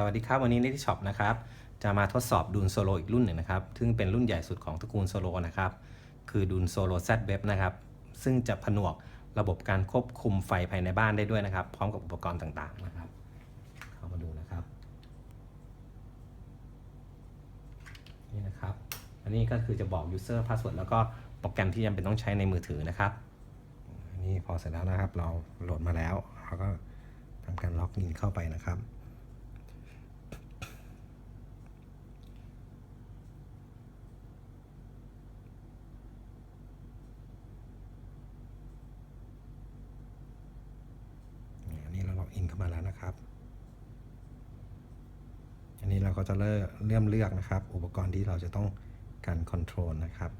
สวัสดีครับ วันนี้นิติช็อปนะครับ จะมาทดสอบดูนโซโลอีกรุ่นหนึ่งนะครับ ซึ่งเป็นรุ่นใหญ่สุดของตระกูลโซโลนะครับ คือดูนโซโล Z Web นะครับ ซึ่งจะผนวกระบบการควบคุมไฟภายในบ้านได้ด้วยนะครับ พร้อมกับอุปกรณ์ต่างๆนะครับ เข้ามาดูนะครับ นี่นะครับ อันนี้ก็คือจะบอก user password แล้วก็โปรแกรมที่จำเป็นต้องใช้ในมือถือนะครับนนี้พอเสร็จแล้วนะครับ เราโหลดมาแล้ว เราก็ทำการล็อกอินเข้าไปนะครับ นี่อันนี้เราล็อกอินเข้ามาแล้วนะครับ อันนี้ เราก็จะเริ่มเริ่มเลือกนะครับ อุปกรณ์ที่เราจะต้องการคอนโทรลนะครับ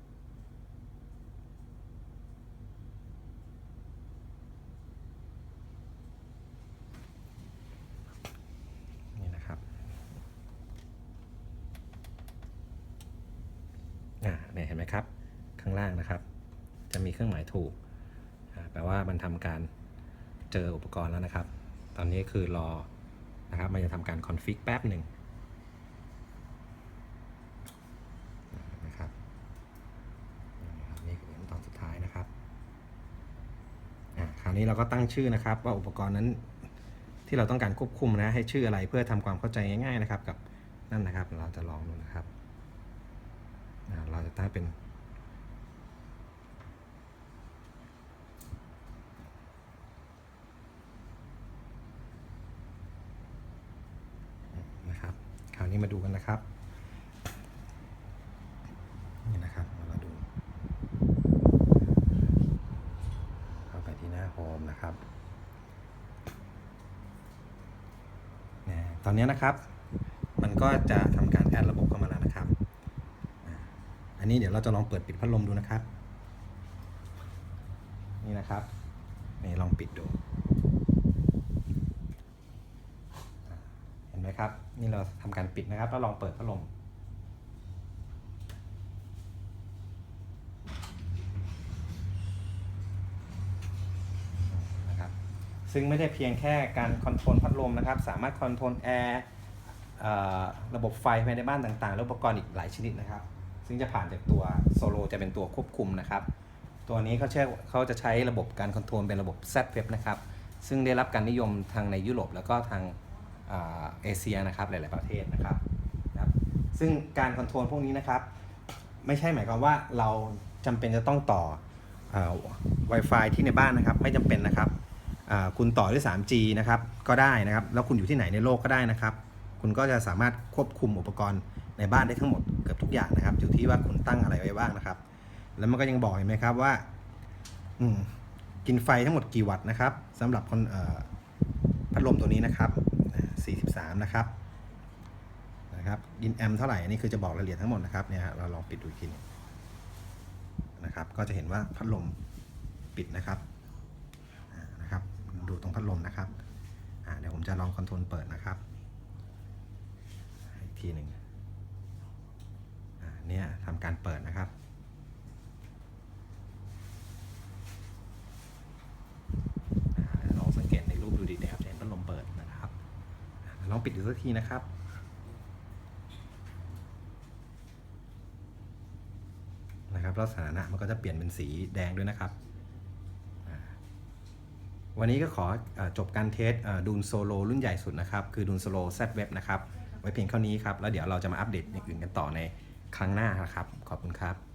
นี่นะครับอ่าเนี่ยเห็นไหมครับ ข้างล่างนะครับ จะมีเครื่องหมายถูกแปลว่ามันทำการเจออุปกรณ์แล้วนะครับ ตอนนี้คือรอนะครับ มันจะทำการคอนฟิกแป๊บหนึ่งนะครับนี่คือขั้นตอนสุดท้ายนะครับอ่าคราวนี้เราก็ตั้งชื่อนะครับ ว่าอุปกรณ์นั้นที่เราต้องการควบคุมนะให้ชื่ออะไรเพื่อทำความเข้าใจง่าย ๆนะครับ กับนั่นนะครับ เราจะลองดูนะครับเราจะตั้งเป็นนะครับคราวนี้มาดูกันนะครับ นี่นะครับเรามาดู เข้าไปที่หน้าโฮมนะครับนะ ตอนนี้นะครับ มันก็จะทำการแอดระบบเข้ามาแล้วนะครับ อันนี้เดี๋ยวเราจะลองเปิดปิดพัดลมดูนะครับ นี่นะครับนี่ลองปิดดู เห็นไหมครับ นี่เราทำการปิดนะครับ แล้วลองเปิดพัดลมนะครับ ซึ่งไม่ได้เพียงแค่การคอนโทรลพัดลมนะครับ สามารถคอนโทรลแอร์ระบบไฟภายในบ้านต่างๆ และอุปกรณ์อีกหลายชนิดนะครับ ซึ่งจะผ่านจากตัวโซโลจะเป็นตัวควบคุมนะครับ ตัวนี้เขาเชื่อเขาจะใช้ระบบการคอนโทรลเป็นระบบ Z Web นะครับ ซึ่งได้รับการนิยมทางในยุโรปแล้วก็ทางเอเชียนะครับหลาย ๆ ประเทศนะครับนะครับซึ่งการคอนโทรลพวกนี้นะครับ ไม่ใช่หมายความว่าเราจำเป็นจะต้องต่ออ Wi-Fi ที่ในบ้านนะครับ ไม่จำเป็นนะครับ คุณต่อด้วย 3G นะครับก็ได้นะครับ แล้วคุณอยู่ที่ไหนในโลกก็ได้นะครับ คุณก็จะสามารถควบคุมอุปกรณ์ในบ้านได้ทั้งหมดเกือบทุกอย่างนะครับ อยู่ที่ว่าคุณตั้งอะไรไว้บ้างนะครับ แล้วมันก็ยังบอกเห็นไหมครับว่าอืมกินไฟทั้งหมดกี่วัตต์นะครับสำหรับคนพัดลมตัวนี้นะครับ 43 นะครับนะครับยินแอมเท่าไหร่นนี้คือจะบอกรายละเอียดทั้งหมดนะครับเนี่ยเราลองปิดดูอีกทีนึงนะครับ ก็จะเห็นว่าพัดลมปิดนะครับ ดูตรงพัดลมนะครับเดี๋ยวผมจะลองคอนโทรลเปิดนะครับอีกทีหนึ่งเนี่ยทำการเปิดนะครับอลองสังเกตในรูปดูดีนะครับเห็นพัดลมเปิดนะครับอลองปิดดูสักทีนะครับนะครับแล้วสถานะมันก็จะเปลี่ยนเป็นสีแดงด้วยนะครับ วันนี้ก็ขออจบการเทสดูนโซโลรุ่นใหญ่สุดนะครับ คือดูนโซโลแซดเว็บนะครับ ไว้เพียงเท่านี้ครับ แล้วเดี๋ยวเราจะมาอัปเดตอย่างอื่นกันต่อในครั้งหน้านะครับ ขอบคุณครับ